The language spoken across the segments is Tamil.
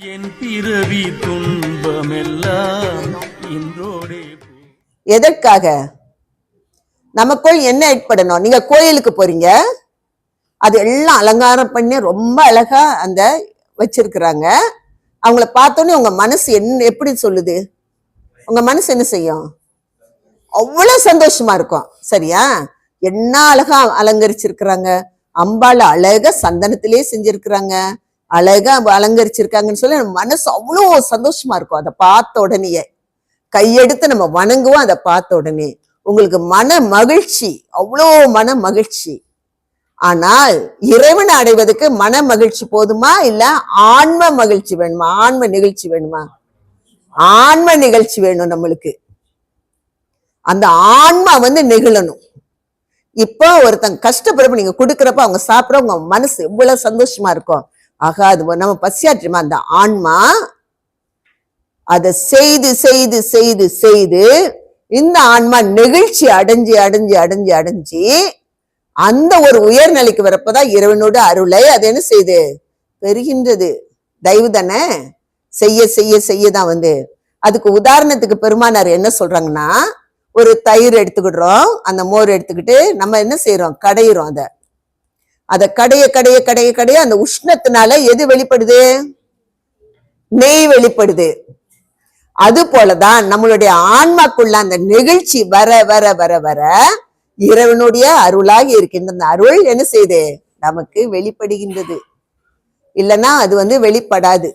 என் பிறவி துன்பமெல்லாம் இன்றோடே எதற்காக? நமக்குள் என்ன ஏற்படணும்? நீங்க கோயிலுக்கு போறீங்க. அது எல்லாம் அலங்காரம் பண்ணி ரொம்ப அழகா அந்த வச்சிருக்கிறாங்க. அவங்கள பார்த்தோன்னே உங்க மனசு என்ன எப்படி சொல்லுது? உங்க மனசு என்ன செய்யும்? அவ்வளவு சந்தோஷமா இருக்கும். சரியா? என்ன அழகா அலங்கரிச்சிருக்கிறாங்க? அம்பாள் அழகா சந்தனத்திலே செஞ்சிருக்கிறாங்க. அழகா அலங்கரிச்சிருக்காங்கன்னு சொல்லி நம்ம மனசு அவ்வளோ சந்தோஷமா இருக்கும். அதை பார்த்த உடனேயே கையெடுத்து நம்ம வணங்குவோம் அதை பார்த்த உடனே. உங்களுக்கு மன மகிழ்ச்சி அவ்வளோ மன மகிழ்ச்சி. ஆனால் இறைவனை அடைவதற்கு மன மகிழ்ச்சி போதுமா? இல்ல ஆன்ம மகிழ்ச்சி வேணுமா? ஆன்ம நிகழ்ச்சி வேணுமா? ஆன்ம நிகழ்ச்சி வேணும் நம்மளுக்கு. அந்த ஆன்மா வந்து நெகிழணும். இப்போ ஒருத்தங்க கஷ்டப்படுறப்ப நீங்க கொடுக்குறப்ப அவங்க சாப்பிட உங்க மனசு எவ்வளவு சந்தோஷமா இருக்கும். ஆகா அது நம்ம பசியாற்றுமா? அந்த ஆன்மா அதை செய்து செய்து செய்து செய்து இந்த ஆன்மா நெகிழ்ச்சி அடைஞ்சு அடைஞ்சு அடைஞ்சு அடைஞ்சு அந்த ஒரு உயர்நிலைக்கு வரப்பதான் இறைவனோட அருளை அது என்ன செய்யுது பெறுகின்றது. தயவு தானே? செய்ய செய்ய செய்ய தான் வந்து. அதுக்கு உதாரணத்துக்கு பெருமானார் என்ன சொல்றாங்கன்னா ஒரு தயிர் எடுத்துக்கிடுறோம் அந்த மோர் எடுத்துக்கிட்டு நம்ம என்ன செய்யறோம் கடையிறோம் அதை. அதை கடைய கடைய கடைய கடைய அந்த உஷ்ணத்தினால எது வெளிப்படுது? நெய் வெளிப்படுது. அது போலதான் நம்மளுடைய ஆன்மாக்குள்ள அந்த நெகிழ்ச்சி வர வர வர வர இறைவனுடைய அருளாகி இருக்கின்ற அந்த அருள் என்ன செய்யுது நமக்கு வெளிப்படுகின்றது. இல்லைன்னா அது வந்து வெளிப்படாது.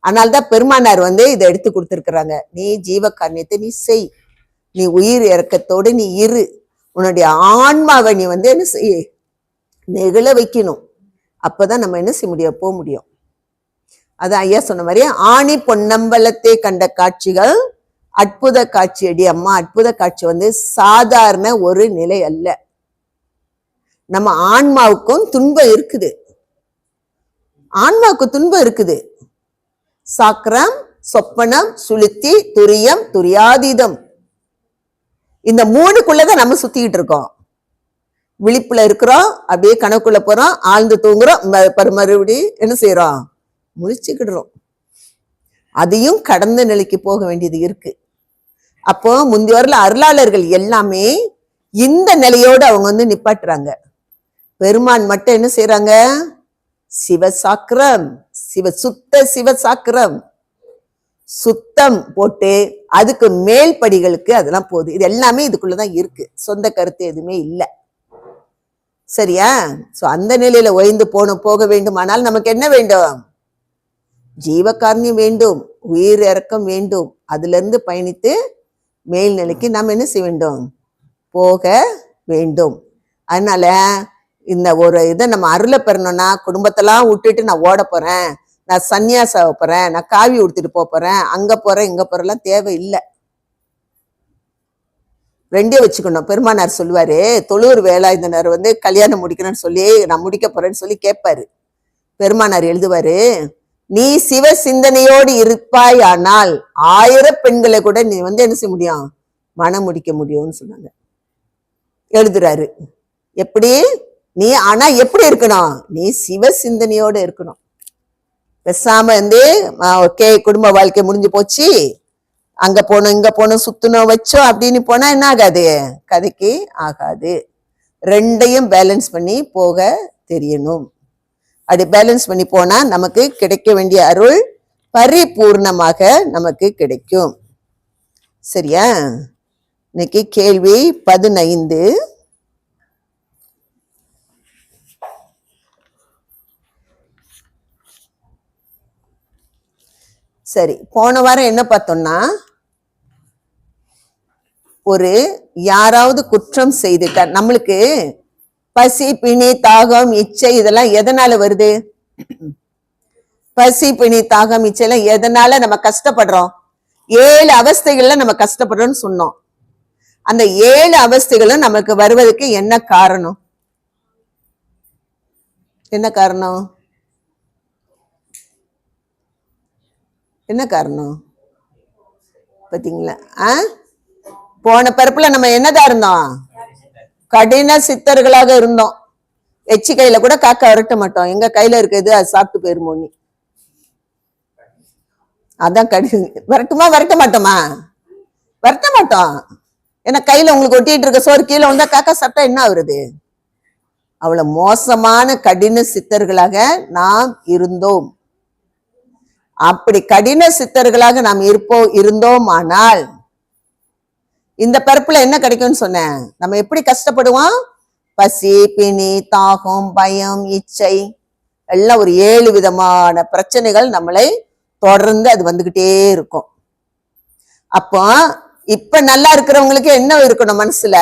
அதனால்தான் பெருமானார் வந்து இதை எடுத்து கொடுத்துருக்குறாங்க. நீ ஜீவ காரியத்தை நீ செய். நீ உயிர் இறக்கத்தோடு நீ இரு. உன்னுடைய ஆன்மாவை நீ வந்து என்ன செய்ய நெகிழ வைக்கணும். அப்பதான் நம்ம என்ன செய்ய முடியும்? போக முடியும். அது ஐயா சொன்ன மாதிரி ஆணி பொன்னம்பலத்தை கண்ட காட்சிகள் அற்புத காட்சி அடி அம்மா. அற்புத காட்சி வந்து சாதாரண ஒரு நிலை அல்ல. நம்ம ஆன்மாவுக்கும் துன்பம் இருக்குது. ஆன்மாவுக்கு துன்பம் இருக்குது. சாக்கிரம் சொப்பனம் சுளுத்தி துரியம் துரியாதீதம். இந்த மூணுக்குள்ளதான் நம்ம சுத்திக்கிட்டு இருக்கோம். விழிப்புல இருக்கிறோம் அப்படியே கணக்குள்ள போறோம் ஆழ்ந்து தூங்குறோம் பரு- மறுபடி என்ன செய்யறோம் முழிச்சுக்கிடுறோம். அதையும் கடந்த நிலைக்கு போக வேண்டியது இருக்கு. அப்போ முந்தி வரல அருளாளர்கள் எல்லாமே இந்த நிலையோடு அவங்க வந்து நிப்பாட்டுறாங்க. பெருமான் மட்டும் என்ன செய்யறாங்க சிவசாக்கிரம் சிவ சுத்த சிவசாக்கிரம். சுத்தம் போட்டு அதுக்கு மேல் படிகளுக்கு அதெல்லாம் போகுது இது எல்லாமே இதுக்குள்ளதான் இருக்கு. சொந்த கருத்து எதுவுமே இல்லை. சரியா? ஸோ அந்த நிலையில ஓய்ந்து போன போக வேண்டுமானால் நமக்கு என்ன வேண்டும்? ஜீவகாரணியம் வேண்டும். உயிர் இறக்கம் வேண்டும். அதிலிருந்து பயணித்து மேல்நிலைக்கு நாம் என்ன செய்ய வேண்டும்? போக வேண்டும். அதனால இந்த ஒரு இதை நம்ம அருளை பெறணும்னா குடும்பத்தெல்லாம் விட்டுட்டு நான் ஓட போறேன். நான் சன்னியாசம் போறேன். நான் காவி உடுத்திட்டு போறேன். அங்க போறேன் இங்க போறேன்லாம் தேவையில்லை. ரெண்டே வச்சுக்கணும். பெருமானார் சொல்லுவார் தொழூர் வேலாயுதனர் வந்து கல்யாணம் முடிக்கணும்னு சொல்லி நான் முடிக்க போறேன்னு சொல்லி கேட்பாரு. பெருமானார் எழுதுவாரு நீ சிவ சிந்தனையோடு இருப்பாயானால் ஆயிரம் பெண்களை கூட நீ வந்து என்ன செய்ய முடியும்? மனம் முடிக்க முடியும்னு சொன்னாங்க. எழுதுறாரு. எப்படி? நீ ஆனா எப்படி இருக்கணும்? நீ சிவ சிந்தனையோடு இருக்கணும். பெசாம வந்து ஓகே குடும்ப வாழ்க்கை முடிஞ்சு போச்சு. அங்க போனோம் இங்க போனோம் சுத்தணும் வச்சோம் அப்படின்னு போனா என்ன ஆகாது? கதைக்கு ஆகாது. ரெண்டையும் பேலன்ஸ் பண்ணி போக தெரியணும். அப்படி பேலன்ஸ் பண்ணி போனா நமக்கு கிடைக்க வேண்டிய அருள் பரிபூர்ணமாக நமக்கு கிடைக்கும். சரியா? இன்னைக்கு கேள்வி பதினைந்து. சரி போன வாரம் என்ன பார்த்தோம்னா ஒரு யாராவது குற்றம் செய்துட்டார் நம்மளுக்கு பசி பிணி தாகம் இச்சை இதெல்லாம் எதனால வருது? பசி பிணி தாகம் இச்சை எல்லாம் எதனால நம்ம கஷ்டப்படுறோம்? ஏழு அவஸ்தைகள்ல நம்ம கஷ்டப்படுறோம்னு சொன்னோம். அந்த ஏழு அவஸ்தைகளும் நமக்கு வருவதற்கு என்ன காரணம்? என்ன காரணம்? என்ன காரணம்? பாத்தீங்களா? ஆ? போன பிறப்புல நம்ம என்னதான் இருந்தோம்? கடின சித்தர்களாக இருந்தோம். எச்சி கையில கூட காக்கா விரட்ட மாட்டோம். எங்க கையில இருக்குது அது சாப்பிட்டு போயிருமோ நீ? அதான் கடி விரட்டுமா விரட்ட மாட்டோமா? விரட்ட மாட்டோம். ஏன்னா கையில உங்களுக்கு ஒட்டிட்டு இருக்க சோறு கீழே வந்தா காக்கா சாப்பிட்டா என்ன ஆகுறது? அவ்வளவு மோசமான கடின சித்தர்களாக நாம் இருந்தோம். அப்படி கடின சித்தர்களாக நாம் இருப்போம் இருந்தோம் ஆனால் இந்த பருப்புல என்ன கிடைக்கும்னு சொன்னேன். நம்ம எப்படி கஷ்டப்படுவோம்? பசி பிணி தாகம் பயம் இச்சை எல்லாம் ஒரு ஏழு விதமான பிரச்சனைகள் நம்மளை தொடர்ந்து அது வந்துகிட்டே இருக்கும். அப்போ இப்ப நல்லா இருக்கிறவங்களுக்கு என்ன இருக்கணும் மனசுல?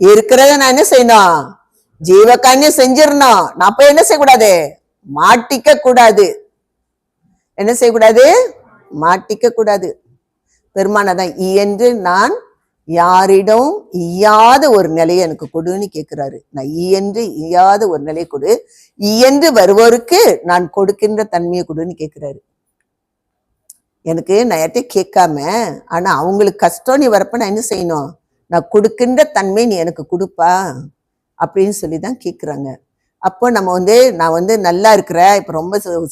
இருக்கிறத நான் என்ன செய்யணும்? ஜீவகான்யம் செஞ்சிடணும். நான் போய் என்ன செய்யக்கூடாது? மாட்டிக்க கூடாது என்ன செய்யக்கூடாது? மாட்டிக்க கூடாது பெருமானதான் இயன்று நான் யாரிடம் இய்யாத ஒரு நிலையை எனக்கு கொடுன்னு கேட்கிறாரு நான் இயன்று இய்யாத ஒரு நிலையை கொடு. இயன்று வருவோருக்கு நான் கொடுக்கின்ற தன்மையை கொடுன்னு கேட்கிறாரு எனக்கு நான் யார்ட்டையும் கேட்காம ஆனா அவங்களுக்கு கஷ்டம் நீ வரப்ப நான் என்ன செய்யணும்? நான் கொடுக்கின்ற தன்மை நீ எனக்கு கொடுப்பா? அப்படின்னு சொல்லி தான் கேட்குறாங்க அப்போ நம்ம வந்து நான் வந்து நல்லா இருக்கிறேன் இப்போ ரொம்ப சு-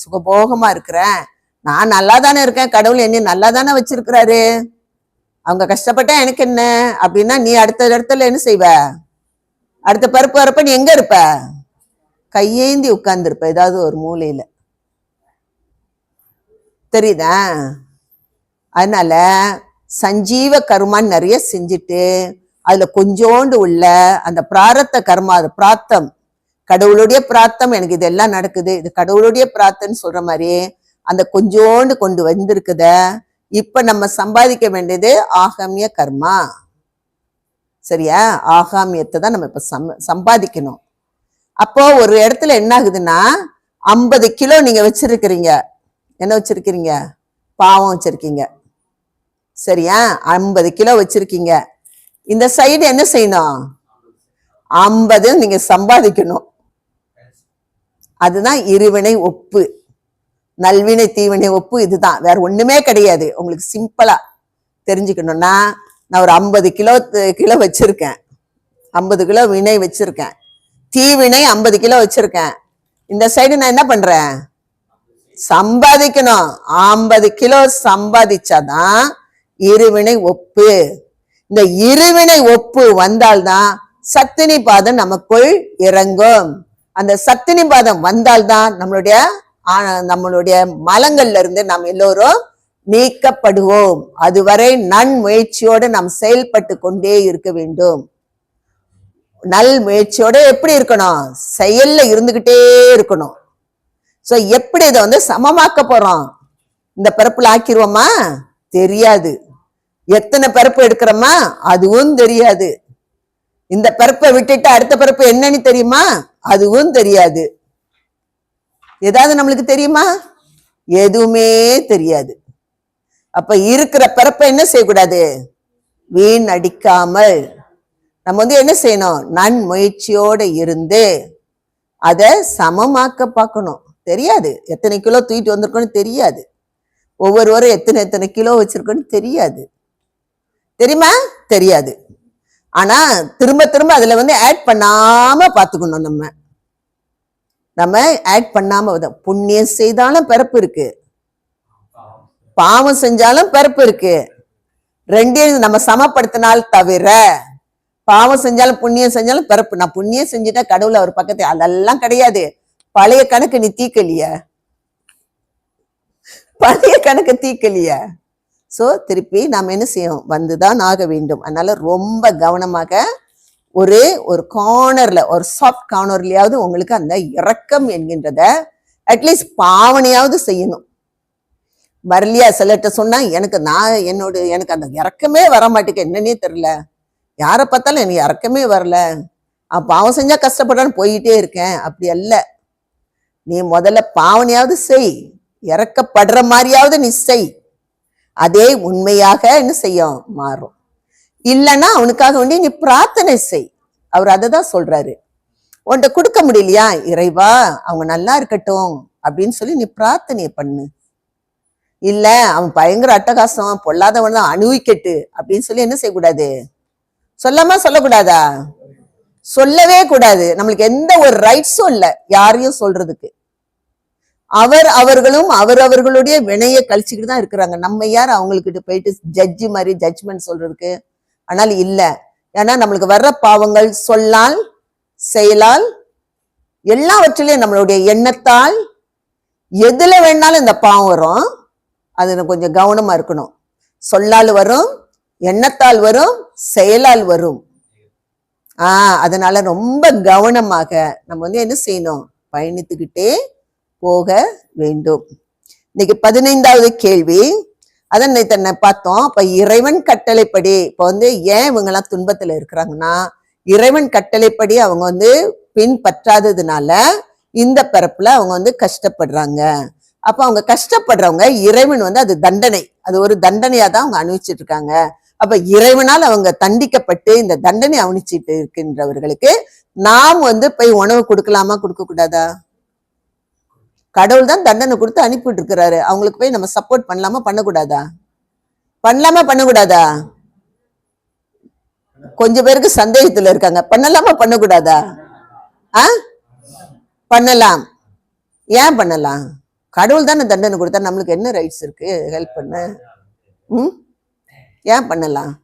இருக்கிறேன். நான் நல்லா தானே இருக்கேன் கடவுள் என்னை நல்லா தானே வச்சிருக்கிறாரு? அவங்க கஷ்டப்பட்டா எனக்கு என்ன? அப்படின்னா நீ அடுத்த இடத்துல என்ன செய்வ? அடுத்த பருப்பு வரப்ப நீ எங்க இருப்ப? கையேந்தி உட்கார்ந்துருப்ப ஏதாவது ஒரு மூலையில. தெரியுதா? அதனால சஞ்சீவ கர்மான்னு நிறைய செஞ்சுட்டு அதுல கொஞ்சோண்டு உள்ள அந்த பிராரத்த கர்மா அது பிராத்தம். கடவுளுடைய பிராத்தம் எனக்கு இதெல்லாம் நடக்குது. இது கடவுளுடைய பிராத்தம்னு சொல்ற மாதிரி அந்த கொஞ்சோண்டு கொண்டு வந்திருக்குத. இப்ப நம்ம சம்பாதிக்க வேண்டியது ஆகாமிய கர்மா. சரியா? ஆகாமியத்தை தான் நம்ம இப்ப சம் சம்பாதிக்கணும். அப்போ ஒரு இடத்துல என்ன ஆகுதுன்னா ஐம்பது கிலோ நீங்க வச்சிருக்கிறீங்க. என்ன வச்சிருக்கிறீங்க? பாவம் வச்சிருக்கீங்க. சரியா? ஐம்பது கிலோ வச்சிருக்கீங்க. இந்த சைடு என்ன செய்யணும்? ஐம்பது நீங்க சம்பாதிக்கணும். அதுதான் இருவினை ஒப்பு. நல்வினை தீவினை ஒப்பு இதுதான். வேற ஒண்ணுமே கிடையாது. உங்களுக்கு சிம்பிளா தெரிஞ்சுக்கணும்னா நான் ஒரு ஐம்பது கிலோ கிலோ வச்சிருக்கேன். ஐம்பது கிலோ வினை வச்சிருக்கேன். தீவினை ஐம்பது கிலோ வச்சிருக்கேன். இந்த சைடு நான் என்ன பண்றேன்? சம்பாதிக்கணும். ஐம்பது கிலோ சம்பாதிச்சாதான் இருவினை ஒப்பு. இந்த இருவினை ஒப்பு வந்தால்தான் சத்தினி பாதம் நமக்குள் இறங்கும். அந்த சத்தினி பாதம் வந்தால்தான் நம்மளுடைய ஆ- நம்மளுடைய மலங்கள்ல இருந்து நாம் எல்லோரும் நீக்கப்படுவோம் அதுவரை நன் முயற்சியோடு நாம் செயல்பட்டு கொண்டே இருக்க வேண்டும். நல் முயற்சியோட எப்படி இருக்கணும்? செயல்ல இருந்துகிட்டே இருக்கணும். சோ எப்படி இதை வந்து சமமாக்க போறோம்? இந்த பிறப்புல ஆக்கிருவோமா? தெரியாது. எத்தனை பிறப்பு எடுக்கிறோமா? அதுவும் தெரியாது. இந்த பிறப்பை விட்டுட்டு அடுத்த பிறப்பு என்னன்னு தெரியுமா? அதுவும் தெரியாது. ஏதாவது நம்மளுக்கு தெரியுமா? எதுவுமே தெரியாது. அப்ப இருக்கிற பிறப்பை என்ன செய்யக்கூடாது? வீண் அடிக்காமல். நம்ம வந்து என்ன செய்யணும்? நன் முயற்சியோட இருந்து அதை சமமாக்க பார்க்கணும். தெரியாது. எத்தனை கிலோ தூக்கிட்டு வந்திருக்கோன்னு தெரியாது. ஒவ்வொருவரும் எத்தனை எத்தனை கிலோ வச்சிருக்கோன்னு தெரியாது. தெரியுமா? தெரியாது. ஆனா திரும்ப திரும்ப அதுல வந்து ஆட் பண்ணாம பாத்துக்கணும் நம்ம. நம்ம ஆட் பண்ணாம புண்ணியம் செய்தாலும் பிறப்பு இருக்கு. பாவம் செஞ்சாலும் பிறப்பு இருக்கு. ரெண்டையும் நம்ம சமப்படுத்தினால் தவிர பாவம் செஞ்சாலும் புண்ணியம் செஞ்சாலும் பிறப்பு. நான் புண்ணியம் செஞ்சுட்டா கடவுள் அவர் பக்கத்து அதெல்லாம் கிடையாது. பழைய கணக்கு நீ தீக்கலிய. பழைய கணக்கு தீக்கலிய. சோ திருப்பி நாம் என்ன செய்யும் வந்துதான் ஆக வேண்டும். அதனால ரொம்ப கவனமாக ஒரு ஒரு கார்னர்ல ஒரு சாஃப்ட் கார்னர்லயாவது உங்களுக்கு அந்த இரக்கம் என்கின்றத அட்லீஸ்ட் பாவனையாவது செய்யணும். வரலையா? சிலர்கிட்ட சொன்னா எனக்கு நான் என்னோட எனக்கு அந்த இறக்கமே வர மாட்டேங்க என்னன்னே தெரியல. யாரை பார்த்தாலும் எனக்கு இறக்கமே வரல. அவன் பாவம் செஞ்சா கஷ்டப்படான்னு போயிட்டே இருக்கேன். அப்படி அல்ல. நீ முதல்ல பாவனையாவது செய். இறக்கப்படுற மாதிரியாவது நீ செய். அதே உண்மையாக என்ன செய்யும்? மாறும். இல்லைன்னா அவனுக்காக வேண்டி நீ பிரார்த்தனை செய். அவர் அதை தான் சொல்றாரு. உன்கிட்ட கொடுக்க முடியலையா? இறைவா அவங்க நல்லா இருக்கட்டும் அப்படின்னு சொல்லி நீ பிரார்த்தனையை பண்ணு. இல்ல அவன் பயங்கர அட்டகாசம் பொல்லாதவன் தான் அணுவிக்கட்டு அப்படின்னு சொல்லி என்ன செய்யக்கூடாது? சொல்லாம சொல்லக்கூடாதா? சொல்லவே கூடாது. நம்மளுக்கு எந்த ஒரு ரைட்ஸும் இல்லை யாரையும் சொல்றதுக்கு. அவர் அவர்களும் அவர் அவர்களுடைய வினையை கழிச்சுக்கிட்டு தான் இருக்கிறாங்க. நம்ம யார் அவங்களுக்கு போயிட்டு ஜட்ஜி மாதிரி ஜட்ஜ்மெண்ட் சொல்றதுக்கு? ஆனால் இல்லை. ஏன்னா நம்மளுக்கு வர்ற பாவங்கள் சொல்லால் செயலால் எல்லாவற்றிலையும் நம்மளுடைய எண்ணத்தால் எதுல வேணாலும் இந்த பாவம் வரும். அது கொஞ்சம் கவனமா இருக்கணும். சொல்லால் வரும் எண்ணத்தால் வரும் செயலால் வரும். ஆஹ் அதனால ரொம்ப கவனமாக நம்ம வந்து என்ன செய்யணும்? பயணித்துக்கிட்டே போக வேண்டும். இன்னைக்கு பதினைந்தாவது கேள்வி. அதான் நேத்து பார்த்தோம். இப்போ இறைவன் கட்டளைப்படி இப்ப வந்து ஏன் இவங்க எல்லாம் துன்பத்துல இருக்கிறாங்கன்னா இறைவன் கட்டளைப்படி அவங்க வந்து பின்பற்றாததுனால இந்த பிறப்புல அவங்க வந்து கஷ்டப்படுறாங்க. அப்ப அவங்க கஷ்டப்படுறவங்க இறைவன் வந்து அது தண்டனை. அது ஒரு தண்டனையா தான் அவங்க அனுபவிச்சுட்டு இருக்காங்க அப்ப இறைவனால் அவங்க தண்டிக்கப்பட்டு இந்த தண்டனை அவனிச்சிட்டு இருக்கின்றவர்களுக்கு நாம் வந்து போய் உணவு கொடுக்கலாமா கொடுக்க கூடாதா கடவுள் தான் தண்டனை கொடுத்து அனுப்பிட்டு இருக்கிறாரு அவங்களுக்கு போய் நம்ம சப்போர்ட் பண்ணலாமா பண்ணக்கூடாதா? பண்ணலாமா பண்ணக்கூடாதா? கொஞ்சம் பேருக்கு சந்தேகத்துல இருக்காங்க. பண்ணலாமா பண்ணக்கூடாதா? ஆ? பண்ணலாம். ஏன் பண்ணலாம்? கடவுள் தானே தண்டனை கொடுத்தா நம்மளுக்கு என்ன ரைட்ஸ் இருக்கு? ஹெல்ப் பண்ண. ம்? ஏன் பண்ணலாம்?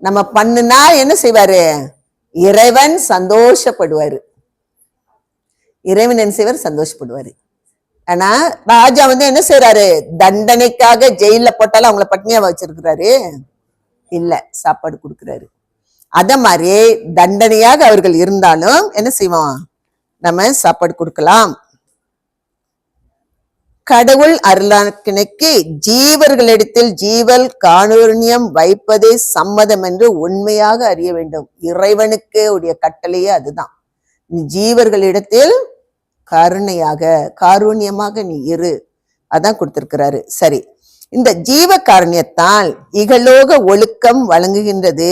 நம்ம பண்ணுனா என்ன செய்வாரு? இறைவன் சந்தோஷப்படுவாரு. இறைவன் என்ன செய்வார் சந்தோஷப்படுவாரு. ஆனா ராஜா வந்து என்ன செய்யறாரு தண்டனைக்காக ஜெயில போட்டாலும் அவங்கள பட்னியா வச்சிருக்கிறாரு. இல்ல சாப்பாடு கொடுக்குறாரு. அத மாதிரி தண்டனையாக அவர்கள் இருந்தாலும் என்ன செய்வோம் நம்ம சாப்பாடு கொடுக்கலாம். கடவுள் அருளாக்கினைக்கு ஜீவர்களிடத்தில் ஜீவல் காணூர்ணியம் வைப்பதே சம்மதம் என்று உண்மையாக அறிய வேண்டும். இறைவனுக்கு உடைய கட்டளையே அதுதான். ஜீவர்களிடத்தில் கருணையாக காரூண்யமாக நீ இரு. அதான் கொடுத்திருக்கிறாரு. சரி. இந்த ஜீவ காரணியத்தால் இகலோக ஒழுக்கம் வழங்குகின்றது.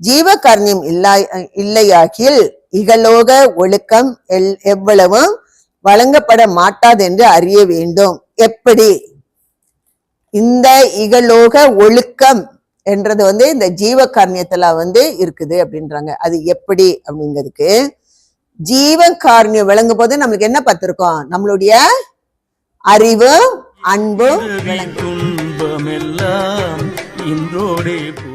ஜீவ காரணியம் இல்லா இல்லையாகில் இகலோக ஒழுக்கம் எல் எவ்வளவும் வழங்கப்பட மாட்டாது என்று அறிய வேண்டும். எப்படி? இந்த இகலோக ஒழுக்கம் என்றது வந்து இந்த ஜீவ காரணியத்தில் வந்து இருக்குது அப்படின்றாங்க. அது எப்படி அப்படிங்கிறதுக்கு ஜீவ காரணியம் விளங்கும் போது நம்மளுக்கு என்ன பார்த்திருக்கோம் நம்மளுடைய அறிவும் அன்பும் பிறவி துன்பமெல்லாம் இன்றோடே போ